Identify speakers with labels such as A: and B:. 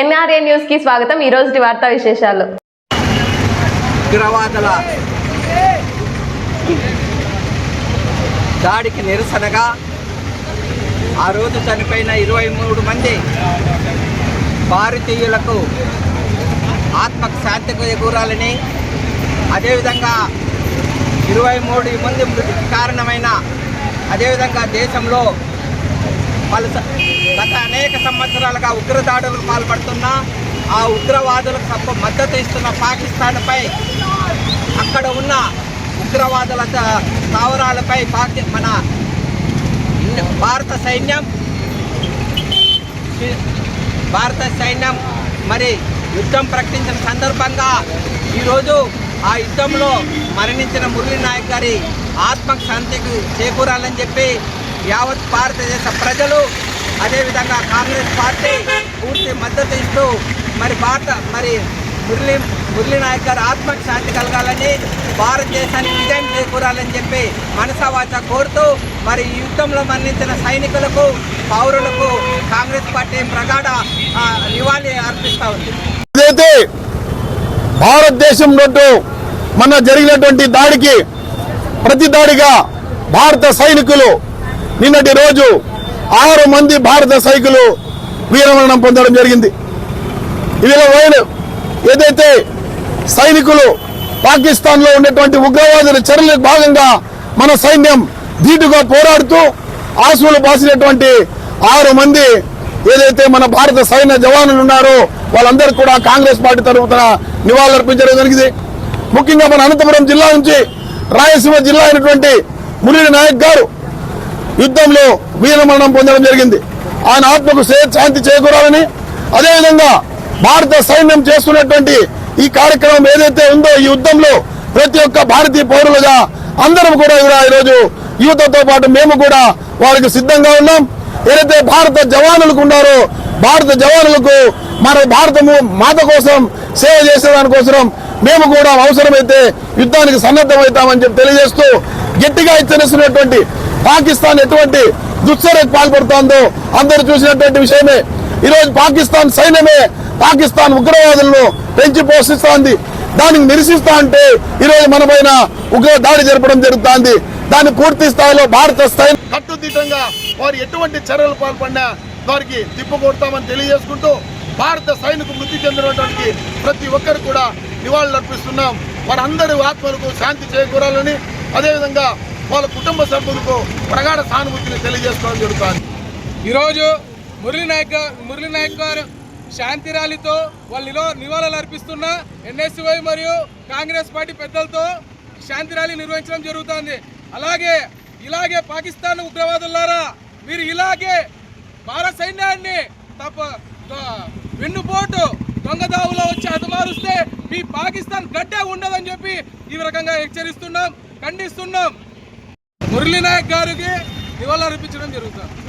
A: NRA న్యూస్కి స్వాగతం. ఈ రోజు వార్తా విశేషాలు.
B: ఉగ్రవాదుల దాడికి నిరసనగా ఆ రోజు చనిపోయిన ఇరవై మూడు మంది భారతీయులకు ఆత్మకు శాంతి ఎగురాలని అదేవిధంగా ఇరవై మూడు మంది మృతికి కారణమైన అదేవిధంగా దేశంలో పలు గత అనేక సంవత్సరాలుగా ఉగ్రదాడులకు పాల్పడుతున్న ఆ ఉగ్రవాదులకు తప్ప మద్దతు ఇస్తున్న పాకిస్తాన్పై అక్కడ ఉన్న ఉగ్రవాదుల స్థావరాలపై పాకి మన భారత సైన్యం భారత సైన్యం మరి యుద్ధం ప్రకటించిన సందర్భంగా ఈరోజు ఆ యుద్ధంలో మరణించిన మురళీ నాయక్ గారి ఆత్మకు శాంతికి చేకూరాలని చెప్పి యావత్ భారతదేశ ప్రజలు అదేవిధంగా కాంగ్రెస్ పార్టీ పూర్తి మద్దతు ఇస్తూ మరి భారత మరి మురళీ మురళీ నాయక్ గారు ఆత్మకు శాంతి కలగాలని భారతదేశానికి విజయం చేకూరాలని చెప్పి మనసావాచ కోరుతూ మరి యుద్ధంలో మరణించిన సైనికులకు పౌరులకు కాంగ్రెస్ పార్టీ ప్రగాఢ నివాళి అర్పిస్తూ ఉంది.
C: ఏదైతే భారతదేశంలో మన జరిగినటువంటి దాడికి ప్రతి దాడిగా భారత సైనికులు నిన్నటి రోజు ఆరు మంది భారత సైకులు వీరమరణం పొందడం జరిగింది. ఇవిలో ఏదైతే సైనికులు పాకిస్తాన్లో ఉండేటువంటి ఉన్నటువంటి ఉగ్రవాదుల చర్యల భాగంగా మన సైన్యం ధీటుగా పోరాడుతూ ఆసులు బాసినటువంటి ఆరు మంది ఏదైతే మన భారత సైన్య జవానులు ఉన్నారో వాళ్ళందరూ కూడా కాంగ్రెస్ పార్టీ తరఫున నివాళులర్పించడం జరిగింది. ముఖ్యంగా మన అనంతపురం జిల్లా నుంచి రాయలసీమ జిల్లా అయినటువంటి మురళి నాయక్ గారు యుద్ధంలో వీరమరణం పొందడం జరిగింది. ఆయన ఆత్మకు శాంతి చేకూరాలని అదేవిధంగా భారత సైన్యం చేస్తున్నటువంటి ఈ కార్యక్రమం ఏదైతే ఉందో ఈ యుద్ధంలో ప్రతి ఒక్క భారతీయ పౌరులుగా అందరం కూడా ఇలా ఈరోజు యువతతో పాటు మేము కూడా వారికి సిద్ధంగా ఉన్నాం. ఏదైతే భారత జవానులకు ఉన్నారో భారత జవానులకు మన భారతము మాత కోసం సేవ చేసే దానికోసం మేము కూడా అవసరమైతే యుద్ధానికి సన్నద్ధమవుతామని చెప్పి తెలియజేస్తూ గట్టిగా హెచ్చరిస్తున్నటువంటి పాకిస్తాన్ ఎటువంటి దుశ్చర్యకు పాల్పడుతోందో అందరూ చూసినటువంటి విషయమే. ఈరోజు పాకిస్తాన్ సైన్యమే పాకిస్తాన్ ఉగ్రవాదులను పెంచి పోషిస్తోంది. దానికి నిరసిస్తా అంటే ఈరోజు మన పైన ఉగ్ర దాడి జరపడం జరుగుతోంది. దాన్ని పూర్తి స్థాయిలో భారత స్థాయి కట్టుదిట్టంగా వారు ఎటువంటి చర్యలు పాల్పడినా వారికి తిప్పుకొడతామని తెలియజేసుకుంటూ భారత సైనికు మృతి చెందినటువంటి ప్రతి ఒక్కరు కూడా నివాళులు అర్పిస్తున్నాం వారందరి ఆత్మలకు శాంతి చేకూరాలని అదేవిధంగా వాళ్ళ కుటుంబ సభ్యులకు ప్రగాఢ సానుభూతిని తెలియజేసుకోవడం జరుగుతుంది
D: ఈరోజు మురళీనాయక్ మురళీనాయక్ గారు శాంతి ర్యాలీతో వాళ్ళు నివాళులు అర్పిస్తున్న ఎన్ఎస్వై మరియు కాంగ్రెస్ పార్టీ పెద్దలతో శాంతి ర్యాలీ నిర్వహించడం జరుగుతుంది. అలాగే ఇలాగే పాకిస్తాన్ ఉగ్రవాదులారా మీరు ఇలాగే భారత సైన్యాన్ని తప్ప ద- వెన్నుపోటు దొంగదావులో వచ్చి హతమారుస్తే మీ పాకిస్తాన్ గడ్డే ఉండదని చెప్పి ఈ రకంగా హెచ్చరిస్తున్నాం ఖండిస్తున్నాం. మురళీనాయక్ గారికి నివాళులు అర్పించడం జరుగుతుంది.